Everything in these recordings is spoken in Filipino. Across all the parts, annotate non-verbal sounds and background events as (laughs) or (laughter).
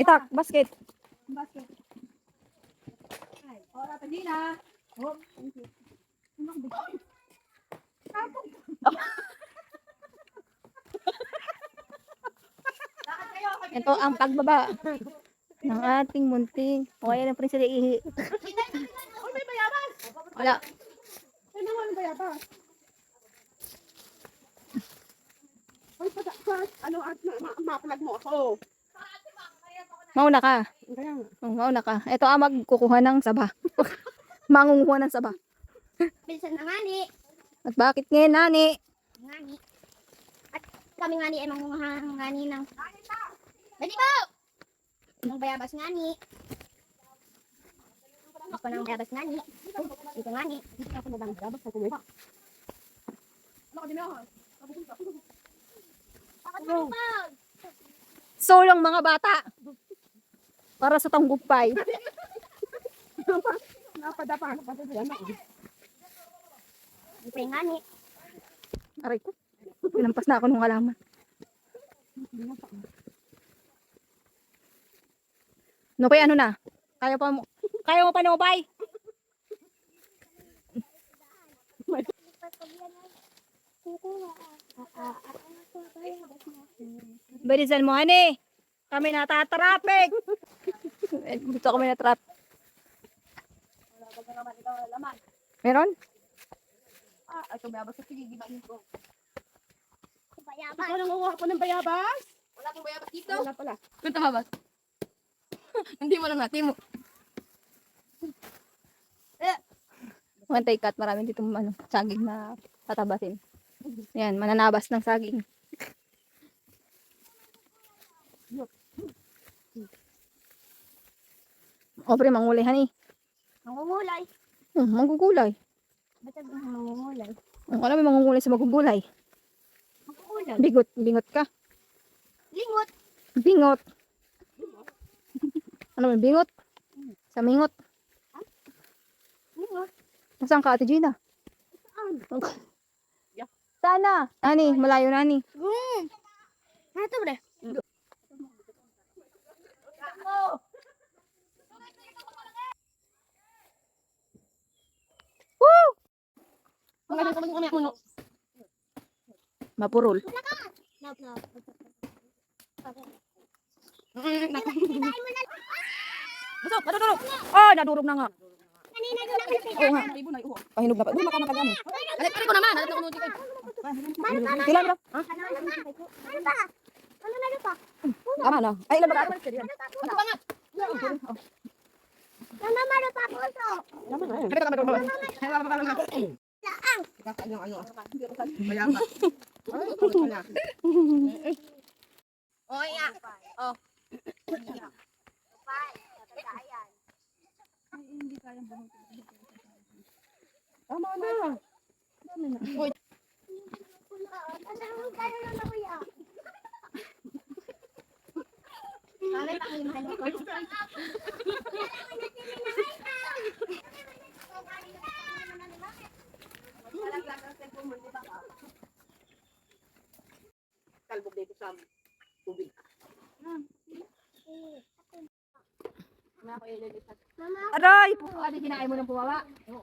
Itak, basket. Basket. Ay, ora pa din ah. Oh, thank you. Ano Ito ang pagbaba ng ating munting. O, prinsa na ihi. Uy, may bayabas. Wala. Ay, naman ang bayabas. Pa- ano, ma- ma- ma-plug mo ako. Mauna ka. Kaya nga. Oh, mauna ka. Ito ang magkukuha ng saba. (laughs) Mangunguha ng saba. Bilisan na ngani. At bakit ngayon, nani? Ngani. At kami ngani ay mangunguha ng ngani ng... Dali po! Ng bayabas ngani. Ako ng bayabas ngani. Ito ngani. Ako na bang bayabas na kumuha. Ano ka din ako? Ako na po! Solong mga bata. Para sa tanggumpay. Napadapa ako pa sa ano. Ngani. Aray ko. Pinampas na ako nung halaman. Nupay, ano na? Kaya pa mo, kaya mo pa nupay? Bilisan mo, honey. Kami natatraffic. Eh, Dito kami natrap. Meron? Ah, ito bayabas sa sige, di ba ko? Bayabas. Ikaw nang kukuha ko ng bayabas? Wala pong bayabas dito. Wala pala. Kunta mabas. (laughs) Hindi mo lang natin mo. Mga kat, marami dito ano, saging na tatabasin. Yan, mananabas ng saging. O, pre, mangulay, honey. Mangungulay. Hmm, manggugulay. Ba't sabi mo mangungulay? Ang alam mo, mangungulay sa magugulay. Mangungulay. Bigot, bingot ka. Lingot. Bingot. ano mo, bingot? Sa mingot. Lingot. Nasaan ka, Ate Gina? (laughs) Sana. Ani, malayo na, ani. Hmm. Ano to, bre? Ang ganda ko mga mga Mapurol. Busok, madudurog. Ah, nadurog na nga. Oo nga. Na. Pahinog na pa. Doon makamatag mo. Alit ko naman. Alit ko naman. Kila bro. Ano ba? Ano na pa? Tama na. Ay, ilan ba ka? Ano ba nga? Mama, maro pa puso. Tama na eh. Ano nga? Ano ba nga? Laang. Kakaano ano. Bayabas. Ay, ito pala. (laughs) Oh, yeah. Oh. Tama na. Ano kaya na kuya? Bakit ang iman ko? Sa tubig. Mama, Aray! Ano kinain mo ng puwawa? Ano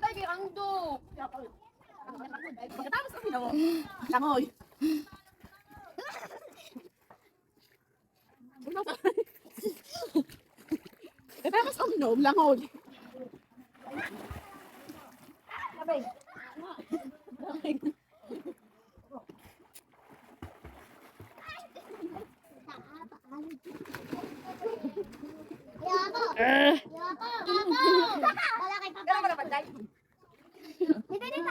tayo kay Angdo? Pagkatapos kami na mo. Langoy. Pagkatapos kami na langoy. Yabo! Yabo! Yabo! Wala kay papa. Kailan ka napanday? Dito, dito.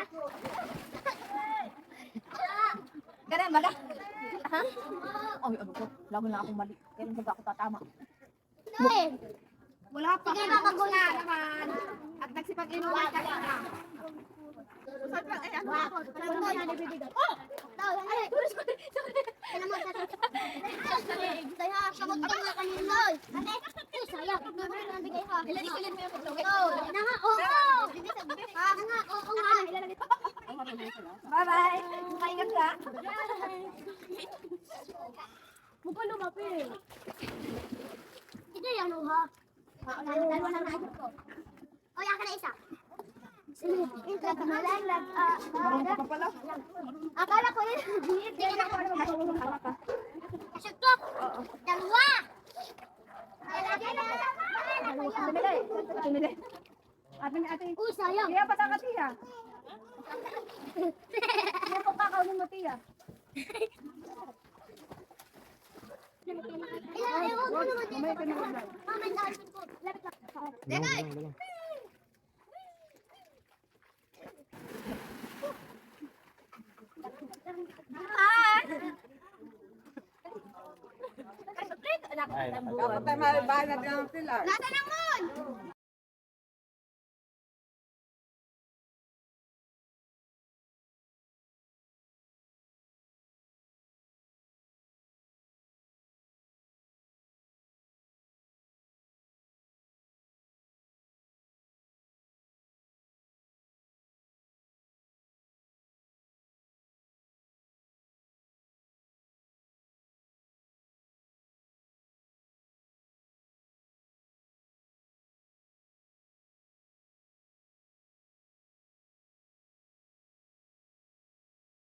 Kailan ba ka? Ha? Ay, ano ko? Lagi na akong mali. Kailan ba ako tatama? Eh, Wala pa. Sige, makagula. naman. At nagsipag-inuman ka na. Saan pa? Ay, ano? Oh! Tao, ay, sorry, sorry, sorry. Kaya naman, sorry. Kaya, kamot ka nga kanina. Ate, ay, sayang. Nabigay ha. Ilan-ilan mo yung pagtawid. Oo, na nga, oo. Ha, nga, oo nga. Bye-bye. Maingat ka. Mukha lumapit. Ito yan, ha? Dalawa na naisip ko. O, yan ka na isa. Malaglag. Marunong ka pala. Akala ko yun. Hindi na ako naman. Sutok. Dalawa. Lalagyan na. Tumili. Tumili. Ate, ate. Uy, sayang. Kaya pa sa katiya. Kaya pa kakaunin mo tiya. Mamaya ka na mag Mama, dahil ko. Lapit lang. Dapat tayo mababanat ng sila. Nasaan ang mo?